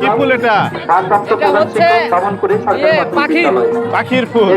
কি ফুল এটা? হচ্ছে ইয়ে, পাখি। পাখির ফুল।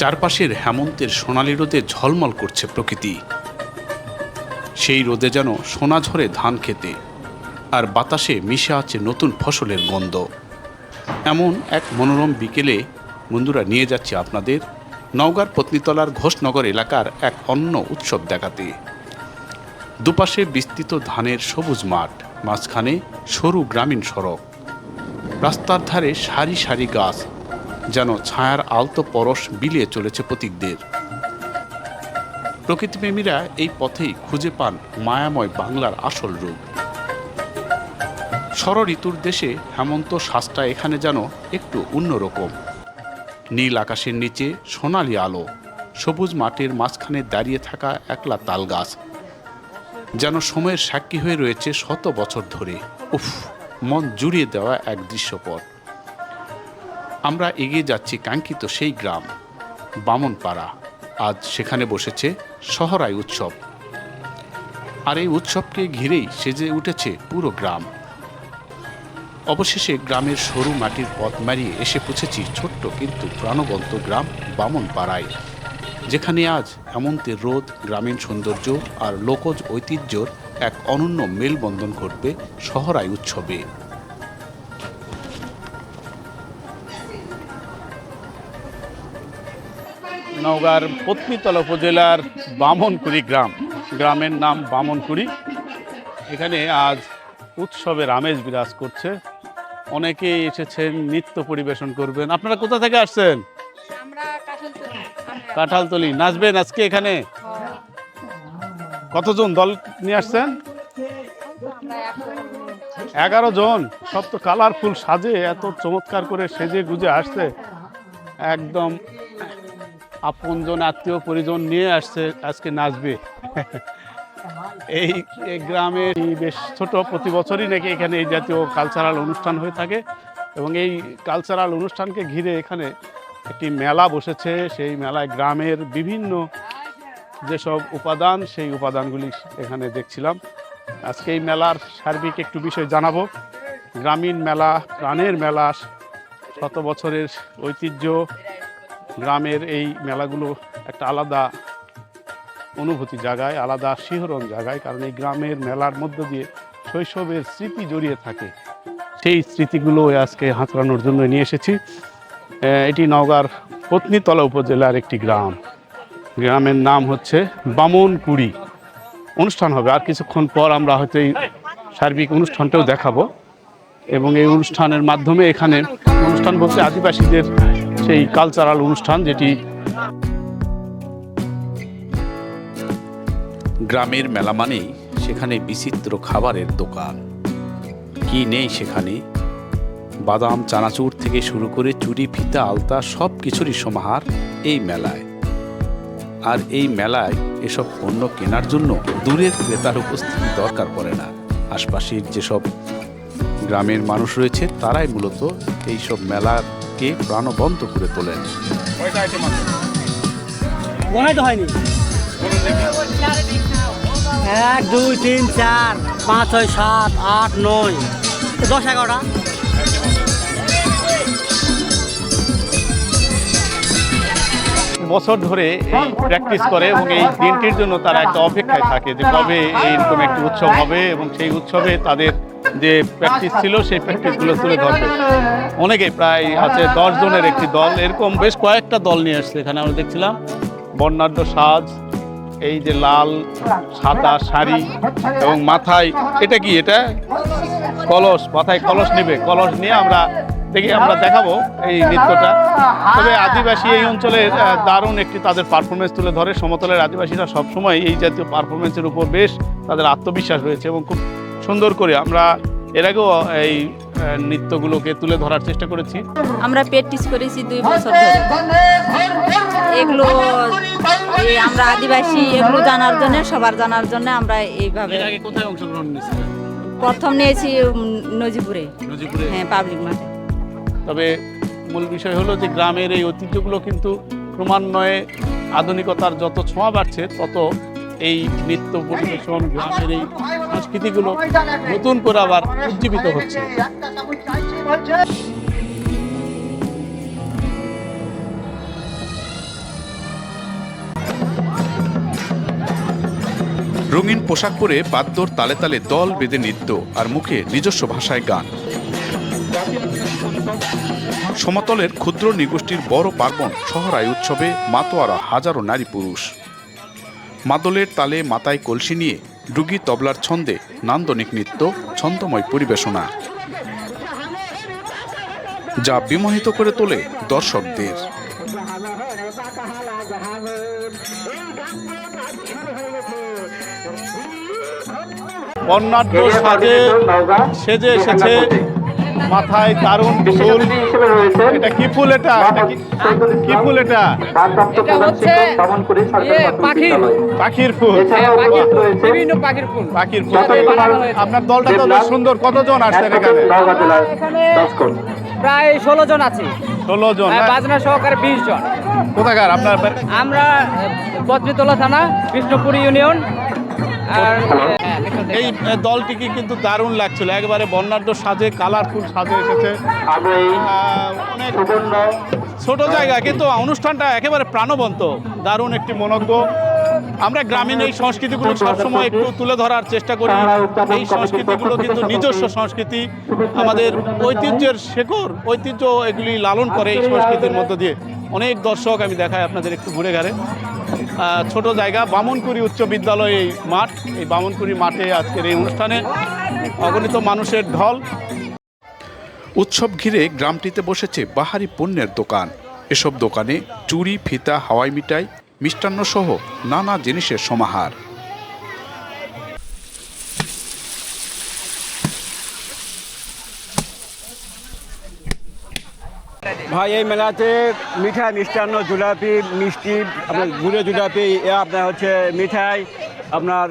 চারপাশের হেমন্তের সোনালি রোদে ঝলমল করছে প্রকৃতি। সেই রোদে যেন সোনা ঝরে ধান খেতে। আর বাতাসে মিশে আছে নতুন ফসলের গন্ধ। এমন এক মনোরম বিকেলে বন্ধুরা নিয়ে যাচ্ছে আপনাদের নওগাঁর পত্নীতলার ঘোষনগর এলাকার এক অন্য উৎসব দেখাতে। দুপাশে বিস্তৃত ধানের সবুজ মাঠ, মাঝখানে সরু গ্রামীণ সড়ক। রাস্তার ধারে সারি সারি গাছ, যেন ছায়ার আলতো পরশ বিলিয়ে চলেছে প্রতীকদের। প্রকৃতিপ্রেমীরা এই পথেই খুঁজে পান মায়াময় বাংলার আসল রূপ। ষড় ঋতুর দেশে হেমন্ত শ্বাসটা এখানে যেন একটু অন্যরকম নীল আকাশের নিচে সোনালি আলো, সবুজ মাঠের মাঝখানে দাঁড়িয়ে থাকা একলা তাল গাছ যেন সময়ের সাক্ষী হয়ে রয়েছে শত বছর ধরে। উফ, মন জুড়িয়ে দেওয়া এক দৃশ্যপট। আমরা এগিয়ে যাচ্ছি কাঙ্ক্ষিত সেই গ্রাম, বামনপাড়া। আজ সেখানে বসেছে শহরাই উৎসব। আর এই উৎসবকে ঘিরেই সেজে উঠেছে পুরো গ্রাম। অবশেষে গ্রামের সরু মাটির পথ মারিয়ে এসে পৌঁছেছি ছোট্ট কিন্তু প্রাণবন্ত গ্রাম বামনপাড়ায়, যেখানে আজ হেমন্তের রোদ, গ্রামীণ সৌন্দর্য আর লোকজ ঐতিহ্যর এক অনন্য মেলবন্ধন ঘটবে শহরাই উৎসবে। নওগাঁর পত্নীতলা উপজেলার বামনকুড়ি গ্রাম, গ্রামের নাম বামনকুড়ি। এখানে আজ উৎসবের আমেজ বিরাজ করছে অনেকেই এসেছেন নৃত্য পরিবেশন করবেন। আপনারা কোথা থেকে আসছেন? কাঁঠালতলি। নাচবেন আজকে এখানে? কতজন দল নিয়ে আসছেন? এগারো জন। সব তো কালারফুল সাজে এত চমৎকার করে সেজে গুজে আসছে। একদম আপনজন আত্মীয় পরিজন নিয়ে আসছে আজকে নাচবে। এই গ্রামে বেশ ছোট প্রতি বছরই নাকি এখানে এই জাতীয় কালচারাল অনুষ্ঠান হয়ে থাকে এবং এই কালচারাল অনুষ্ঠানকে ঘিরে এখানে একটি মেলা বসেছে। সেই মেলায় গ্রামের বিভিন্ন যেসব উপাদান, সেই উপাদানগুলি এখানে দেখছিলাম। আজকে এই মেলার সার্বিক একটু বিষয় জানাব। গ্রামীণ মেলা, প্রাণের মেলা, শত বছরের ঐতিহ্য, গ্রামের এই মেলাগুলো একটা আলাদা অনুভূতি জাগায়, আলাদা শিহরণ জাগায়, কারণ এই গ্রামের মেলার মধ্য দিয়ে শৈশবের স্মৃতি জড়িয়ে থাকে। সেই স্মৃতিগুলো আজকে হাতড়ানোর জন্য নিয়ে এসেছি। এটি নওগাঁর পত্নীতলা উপজেলার একটি গ্রাম। গ্রামের নাম হচ্ছে বামনকুড়ি। অনুষ্ঠান হবে। আর কিছুক্ষণ পর আমরা হয়তো এই সার্বিক অনুষ্ঠানটাও দেখাবো। এবং এই অনুষ্ঠানের মাধ্যমে এখানে অনুষ্ঠান বলতে আদিবাসীদের সেই কালচারাল অনুষ্ঠান যেটি গ্রামের মেলা মানেই সেখানে বিচিত্র খাবারের দোকান। কি নেই সেখানে? বাদাম চানাচুর থেকে শুরু করে চুরি ফিতা আলতা সব কিছুরই সমাহার এই মেলায়। আর এই মেলায় এসব পণ্য কেনার জন্য দূরের ক্রেতার উপস্থিতি দরকার পড়ে না। আশপাশের যেসব গ্রামের মানুষ রয়েছে তারাই মূলত এইসব মেলাকে প্রাণবন্ত করে তোলেন। মনে তো হয়নি। এক, দুই, তিন, চার, পাঁচ, ছয়, সাত, আট, নয়। দশ এগারোটা। বছর ধরে প্র্যাকটিস করে এবং এই দিনটির জন্য তারা একটা অপেক্ষায় থাকে যে কবে এইরকম একটি উৎসব হবে এবং সেই উৎসবে তাদের যে প্র্যাকটিস ছিল, সেই প্র্যাকটিসগুলো তুলে ধরবে। অনেকে প্রায় আছে দশ জনের একটি দল। এরকম বেশ কয়েকটা দল নিয়ে আসছে এখানে, আমরা দেখছিলাম। বর্ণাঢ্য সাজ এই যে লাল সাদা শাড়ি এবং মাথায়, এটা কি এটা? কলস, মাথায় কলস নেবে। কলস নিয়ে আমরা দেখি, আমরা দেখাবো এই নৃত্যটা। তবে আদিবাসী এই অঞ্চলের দারুণ একটি তাদের পারফরমেন্স তুলে ধরে। সমতলের আদিবাসীরা সবসময় এই জাতীয় পারফরমেন্সের উপর বেশ তাদের আত্মবিশ্বাস রয়েছে এবং খুব সুন্দর করে আমরা এর আগেও এই নৃত্যগুলোকে তুলে ধরার চেষ্টা করেছি। আমরা প্র্যাকটিস করেছি দুই বছর ধরে। এগুলো আমরা আদিবাসী এগুলো জানার জন্য সবার জানার জন্য আমরা এইভাবে কোথায় অংশগ্রহণ প্রথম নিয়েছি নজিপুরে। হ্যাঁ পাবলিক মাঠে। তবে মূল বিষয় হলো যে গ্রামের এই ঐতিহ্যগুলো কিন্তু ক্রমান্বয়ে আধুনিকতার যত ছোঁয়া বাড়ছে তত এই নৃত্য পরিবেশন, গ্রামের এই সংস্কৃতিগুলো নতুন করে আবার উজ্জীবিত হচ্ছে। রঙিন পোশাক পরে বাদ্যর তালে তালে দল বেঁধে নৃত্য আর মুখে নিজস্ব ভাষায় গান। সমতলের ক্ষুদ্র নিগোষ্ঠীর বড় পার্বণ শহরাই উৎসবে মাতোয়ারা হাজারো নারী পুরুষ। মাদলের তালে মাথায় কলসি নিয়ে ডুগি তবলার ছন্দে নান্দনিক নৃত্য, ছন্দময় পরিবেশনা। যা বিমোহিত করে তোলে দর্শকদের। সেজে এসেছে মাথায় দারুণ ফুল এটা কি ফুল এটা? কি ফুল এটা? এটা হচ্ছে ইয়ে পাখির। পাখির ফুল। হ্যাঁ, পাখির ফুল, বিভিন্ন পাখির ফুল। পাখির ফুল। আপনার দলটা তো বেশ সুন্দর। কতজন আসছেন এখানে? এখানে প্রায় ষোলো জন আছি। ষোলো জন হ্যাঁ? বাজনা সহকারে বিশ জন। কোথাকার? আপনার আমরা বদ্রিতলা থানা বিষ্ণুপুর ইউনিয়ন। আর হ্যাঁ, এই দলটিকে কিন্তু দারুণ লাগছিল। একবারে বর্ণাঢ্য সাজে কালারফুল সাজে এসেছে। অনেক ছোট জায়গা কিন্তু অনুষ্ঠানটা একেবারে প্রাণবন্ত। দারুণ একটি মনজ্ঞ। আমরা গ্রামীণ এই সংস্কৃতিগুলো সবসময় একটু তুলে ধরার চেষ্টা করি। এই সংস্কৃতিগুলো কিন্তু নিজস্ব সংস্কৃতি। আমাদের ঐতিহ্যের শেকড় ঐতিহ্য এগুলি লালন করে এই সংস্কৃতির মধ্য দিয়ে। অনেক দর্শক আমি দেখাই আপনাদের একটু ঘুরে ঘাড়ে আহ, ছোট জায়গা, বামনকুড়ি উচ্চ বিদ্যালয় এই মাঠ। এই বামনকুড়ি মাঠে আজকের এই অনুষ্ঠানে অগণিত মানুষের ঢল। উৎসব ঘিরে গ্রামটিতে বসেছে বাহারি পণ্যের দোকান। এসব দোকানে চুরি, ফিতা, হাওয়াই মিঠাই, মিষ্টান্ন সহ নানা জিনিসের সমাহার। ভাই, এই মেলাতে মিঠাই মিষ্টান্ন, জিলাপি, মিষ্টি, আপনার গুড়ে জুলাপি আপনার হচ্ছে মিঠাই, আপনার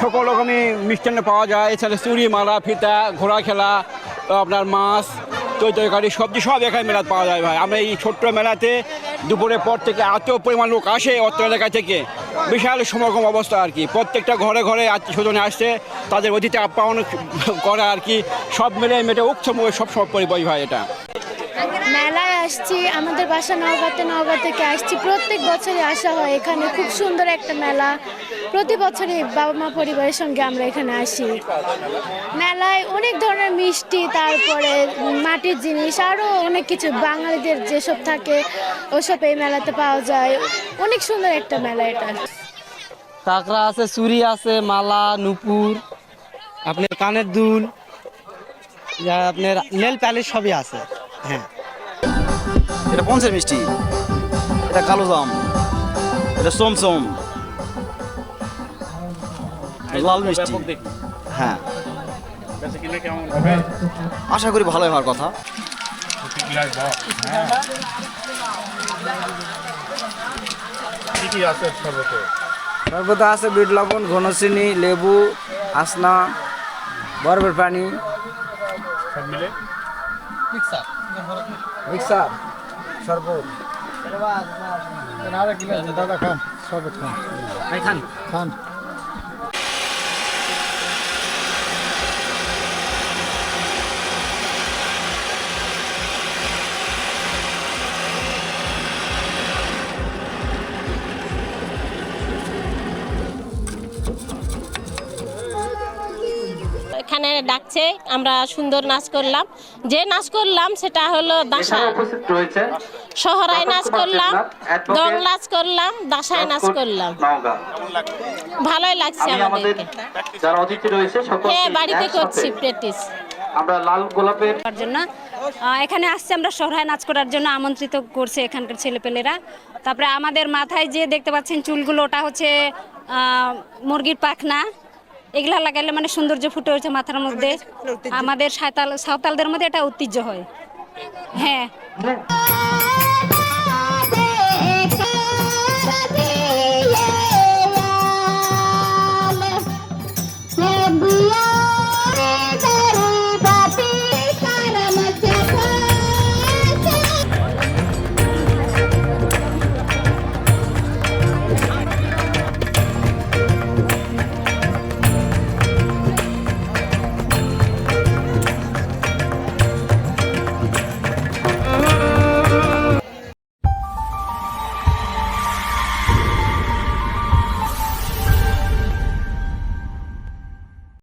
সকল রকমই মিষ্টান্ন পাওয়া যায়। এছাড়া চুড়ি, মালা, ফিতা, ঘোড়া খেলা, আপনার মাছ তৈ সবজি, সব এখানে মেলাতে পাওয়া যায় ভাই। আমরা এই ছোট্ট মেলাতে দুপুরের পর থেকে এত পরিমাণ লোক আসে অত্র এলাকা থেকে। বিশাল সমাগম অবস্থা আর কি। প্রত্যেকটা ঘরে ঘরে আত্মীয় স্বজনে আসছে, তাদের অতিথি আপ্যায়ন করা আর কি। সব মিলে মেটে উৎসব, সব পরিবয় ভাই এটা। মেলায় আসছি, আমাদের বাসা নওগাঁতে, নওগাঁ থেকে আসছি। প্রত্যেক বছরই আসা হয় এখানে, খুব সুন্দর একটা মেলা। প্রতি বছরই বাবা মা পরিবারের সঙ্গে আমরা এখানে আসি। মেলায় অনেক ধরনের মিষ্টি, তারপরে মাটির জিনিস আরও অনেক কিছু। বাঙালিদের যেসব থাকে, ওসব এই মেলাতে পাওয়া যায়। অনেক সুন্দর একটা মেলা এটা। কাঁকড়া আছে চুরি আছে, মালা, নুপুর, আপনার কানের দুল আপনার নেল প্যালেস সবই আছে। হ্যাঁ। এটা পঞ্চের মিষ্টি। এটা কালো জাম। এটা চমচম। লাল মিষ্টি। হ্যাঁ। আশা করি ভালোই হওয়ার কথা। সর্বত সর্বদা আছে বিট লবণ ঘনচিনি লেবু আসনা বরফের পানি। সব মিলে? মিক্সার শরবত দাদা খান শরবত খান খান এখানে ডাকছে আমরা সুন্দর নাচ করলাম। যে নাচ করলাম সেটা হলো দাসা শহরায় নাচ করলাম দং নাচ করলাম দাসায় নাচ করলাম। ভালোই লাগছে আমাদেরকে। যারা অতিথি রয়েছে হ্যাঁ বাড়িতে করছি প্র্যাকটিস আমরা লাল গোলাপের জন্য। এখানে আসছে আমরা সহরায় নাচ করার জন্য আমন্ত্রিত করছে এখানকার ছেলেপেলেরা। তারপরে আমাদের মাথায় যে দেখতে পাচ্ছেন চুলগুলো ওটা হচ্ছে মুরগির পাখনা। এগুলা লাগাইলে মানে সৌন্দর্য ফুটে উঠছে মাথার মধ্যে। আমাদের সাঁওতাল সাঁওতালদের মধ্যে এটা ঐতিহ্য হয়। হ্যাঁ।